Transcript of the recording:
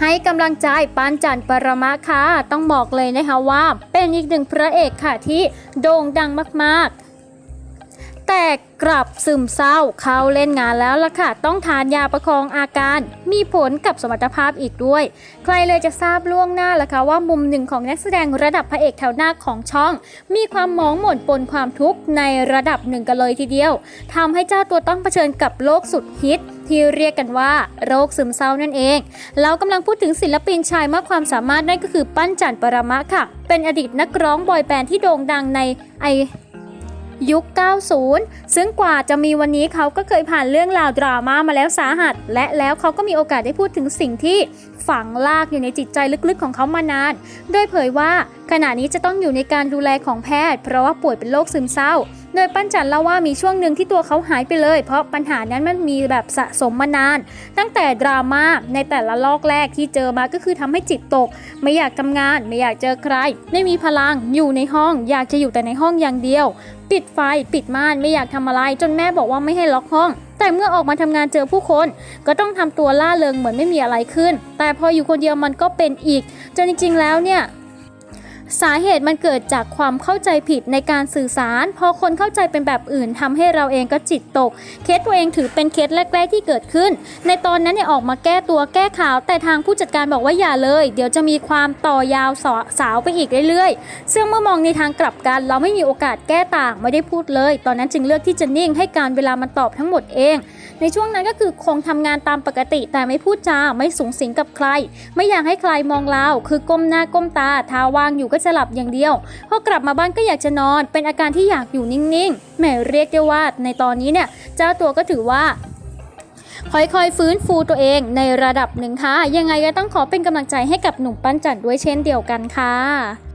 ให้กำลังใจปานจันปรมาค่ะ ต้องบอกเลยนะคะว่า เป็นอีกหนึ่งพระเอกค่ะที่โด่งดังมากๆ แต่กลับซึมเศร้าเขาเล่นงานแล้วล่ะค่ะ ต้องทานยาประคองอาการ มีผลกับสมรรถภาพอีกด้วย ใครเลยจะทราบล่วงหน้าล่ะคะว่ามุมหนึ่งของนักแสดงระดับพระเอกแถวหน้าของช่อง มีความมองหม่นปนความทุกข์ในระดับหนึ่งกันเลยทีเดียวทำให้เจ้าตัวต้องเผชิญกับโรคสุดฮิตที่เรียกกันว่าโรคซึมเศร้านั่นเอง เรากำลังพูดถึงศิลปินชายมากความสามารถนั่นก็คือปั้นจันปรมะค่ะ เป็นอดีตนักร้องบอยแบนด์ที่โด่งดังในไอ ยุค 90 ซึ่งกว่าจะมีวันนี้เขาก็เคยผ่านเรื่องราวดราม่ามาแล้วสาหัส และแล้วเขาก็มีโอกาสได้พูดถึงสิ่งที่ฝังลากอยู่ในจิตใจลึกๆของเขามานาน โดยเผยว่าขณะนี้จะต้องอยู่ในการดูแลของแพทย์ เพราะว่าป่วยเป็นโรคซึมเศร้า โดยปั้นจันเล่าว่ามีช่วงหนึ่งที่ตัวเขาหายไปเลย เพราะปัญหานั้นมันมีแบบสะสมมานาน ตั้งแต่ดราม่าในแต่ละลอกแรกที่เจอมาก็คือทำให้จิตตก ไม่อยากทำงาน ไม่อยากเจอใคร ไม่มีพลังอยู่ในห้อง อยากจะอยู่แต่ในห้องอย่างเดียว ปิดไฟปิดม่านไม่อยากทำอะไร จนแม่บอกว่าไม่ให้ล็อกห้อง แต่เมื่อออกมาทำงานเจอผู้คน ก็ต้องทำตัวล่าเริงเหมือนไม่มีอะไรขึ้น แต่พออยู่คนเดียวมันก็เป็นอีกจนจริง ๆ แล้วเนี่ย สาเหตุมันเกิดจากความเข้าใจผิดในการสื่อสาร พอคนเข้าใจเป็นแบบอื่นทำให้เราเองก็จิตตก เคสตัวเองถือเป็นเคสแรก ๆ ที่เกิดขึ้น ในตอนนั้นเนี่ยออกมาแก้ตัวแก้ข่าว แต่ทางผู้จัดการบอกว่าอย่าเลย เดี๋ยวจะมีความต่อยาวสสาวไปอีกเรื่อยๆ ซึ่งเมื่อมองในทางกลับกัน เราไม่มีโอกาสแก้ต่างไม่ได้พูดเลย ตอนนั้นจึงเลือกที่จะนิ่งให้การเวลามันตอบทั้งหมดเอง ในช่วงนั้นก็คือคงทำงานตามปกติ แต่ไม่พูดจาไม่สูงสิงกับใคร ไม่อยากให้ใครมองเราคือก้มหน้าก้มตาทาวางอยู่ก็ก็จะหลับอย่างเดียว พอกลับมาบ้านก็อยากจะนอน เป็นอาการที่อยากอยู่นิ่งๆแหมเรียกได้ว่าในตอนนี้เนี่ยเจ้าตัวก็ถือว่าค่อยๆ ฟื้นฟูตัวเองในระดับหนึ่งค่ะ ยังไงก็ต้องขอเป็นกำลังใจให้กับหนุ่มปั้นจันด้วยเช่นเดียวกันค่ะ